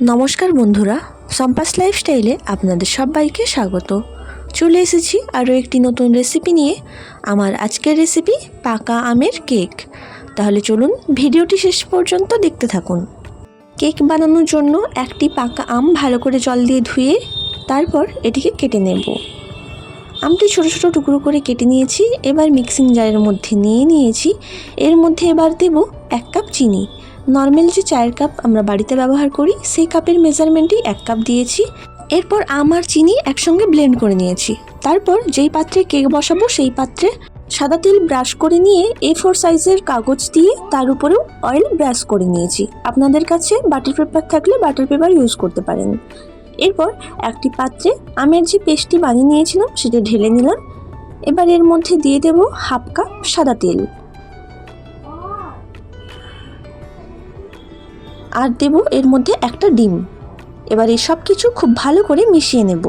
নমস্কার বন্ধুরা, সম্পাস লাইফস্টাইলে আপনাদের সবাইকে স্বাগত। চলে এসেছি আরও একটি নতুন রেসিপি নিয়ে। আমার আজকের রেসিপি পাকা আমের কেক। তাহলে চলুন ভিডিওটি শেষ পর্যন্ত দেখতে থাকুন। কেক বানানোর জন্য একটি পাকা আম ভালো করে জল দিয়ে ধুয়ে তারপর এটিকে কেটে নেব। আমটি ছোটো ছোটো টুকরো করে কেটে নিয়েছি, এবার মিক্সিং জারের মধ্যে নিয়ে নিয়েছি। এর মধ্যে এবার দেব এক কাপ চিনি। নর্মাল যে চায়ের কাপ আমরা বাড়িতে ব্যবহার করি, সেই কাপের মেজারমেন্টেই এক কাপ দিয়েছি। এরপর আম আর চিনি একসঙ্গে ব্লেন্ড করে নিয়েছি। তারপর যেই পাত্রে কেক বসাবো, সেই পাত্রে সাদা তেল ব্রাশ করে নিয়ে এ ফোর সাইজের কাগজ দিয়ে তার উপরেও অয়েল ব্রাশ করে নিয়েছি। আপনাদের কাছে বাটার পেপার থাকলে বাটার পেপার ইউজ করতে পারেন। এরপর একটি পাত্রে আমের যে পেস্টটি বানিয়ে নিয়েছিলাম, সেটা ঢেলে নিলাম। এবার এর মধ্যে দিয়ে দেব হাফ কাপ সাদা তেল। আর দেব এর মধ্যে একটা ডিম। এবার এই সব কিছু খুব ভালো করে মিশিয়ে নেব।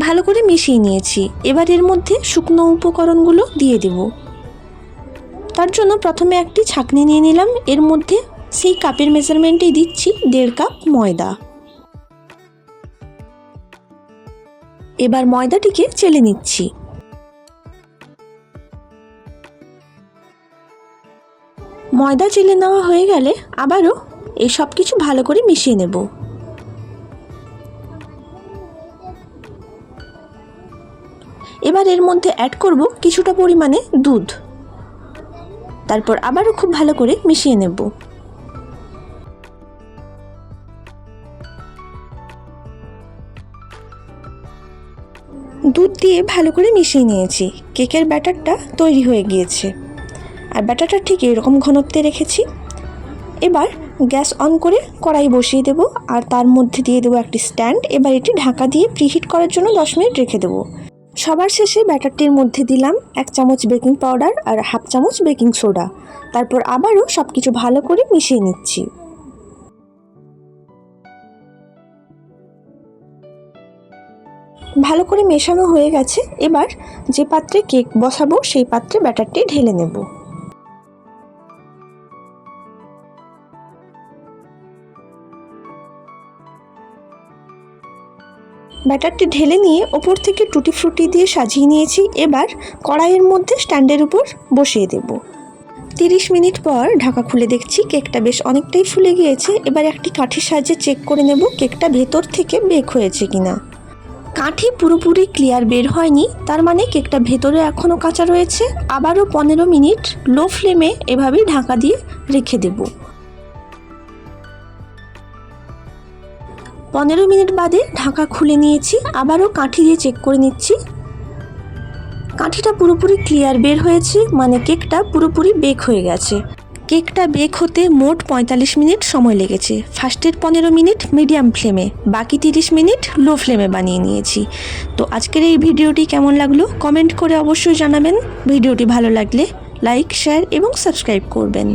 ভালো করে মিশিয়ে নিয়েছি। এবার এর মধ্যে শুকনো উপকরণগুলো দিয়ে দেব। তার জন্য প্রথমে একটি ছাঁকনি নিয়ে নিলাম। এর মধ্যে সেই কাপের মেজারমেন্টেই দিচ্ছি দেড় কাপ ময়দা। এবার ময়দাটিকে চেলে নিচ্ছি। ময়দা চেলে নেওয়া হয়ে গেলে আবারও এই সব কিছু ভালো করে মিশিয়ে নেব। এবার এর মধ্যে অ্যাড করব কিছুটা পরিমাণে দুধ। তারপর আবারও খুব ভালো করে মিশিয়ে নেব। দুধ দিয়ে ভালো করে মিশিয়ে নিয়েছি। কেকের ব্যাটারটা তৈরি হয়ে গিয়েছে। আর ব্যাটারটা ঠিক এরকম ঘনত্বে রেখেছি। এবার গ্যাস অন করে কড়াই বসিয়ে দেব আর তার মধ্যে দিয়ে দেবো একটি স্ট্যান্ড। এবার এটি ঢাকা দিয়ে প্রিহিট করার জন্য দশ মিনিট রেখে দেবো। সবার শেষে ব্যাটারটির মধ্যে দিলাম এক চামচ বেকিং পাউডার আর হাফ চামচ বেকিং সোডা। তারপর আবারও সব কিছু ভালো করে মিশিয়ে নিচ্ছি। ভালো করে মেশানো হয়ে গেছে। এবার যে পাত্রে কেক বসাবো, সেই পাত্রে ব্যাটারটি ঢেলে নেব। ব্যাটারটি ঢেলে নিয়ে ওপর থেকে টুটি ফ্রুটি দিয়ে সাজিয়ে নিয়েছি। এবার কড়াইয়ের মধ্যে স্ট্যান্ডের উপর বসিয়ে দেব। তিরিশ মিনিট পর ঢাকা খুলে দেখছি কেকটা বেশ অনেকটাই ফুলে গিয়েছে। এবার একটি কাঠির সাহায্যে চেক করে নেব কেকটা ভেতর থেকে বেক হয়েছে কিনা। কাঠি পুরোপুরি ক্লিয়ার বের হয়নি, তার মানে কেকটা ভেতরে এখনও কাঁচা রয়েছে। আবারও পনেরো মিনিট লো ফ্লেমে এভাবেই ঢাকা দিয়ে রেখে দেব। পনেরো মিনিট বাদে ঢাকা খুলে নিয়েছি, আবারও কাঠি দিয়ে চেক করে নিচ্ছি। কাঠিটা পুরোপুরি ক্লিয়ার বের হয়েছে মানে কেকটা পুরোপুরি বেক হয়ে গেছে। কেকটা বেক হতে মোট পঁয়তাল্লিশ মিনিট সময় লেগেছে। ফার্স্টের পনেরো মিনিট মিডিয়াম ফ্লেমে বাকি তিরিশ মিনিট লো ফ্লেমে বানিয়ে নিয়েছি। তো আজকের এই ভিডিওটি কেমন লাগল কমেন্ট করে অবশ্যই জানাবেন। ভিডিওটি ভালো লাগলে লাইক শেয়ার এবং সাবস্ক্রাইব করবেন।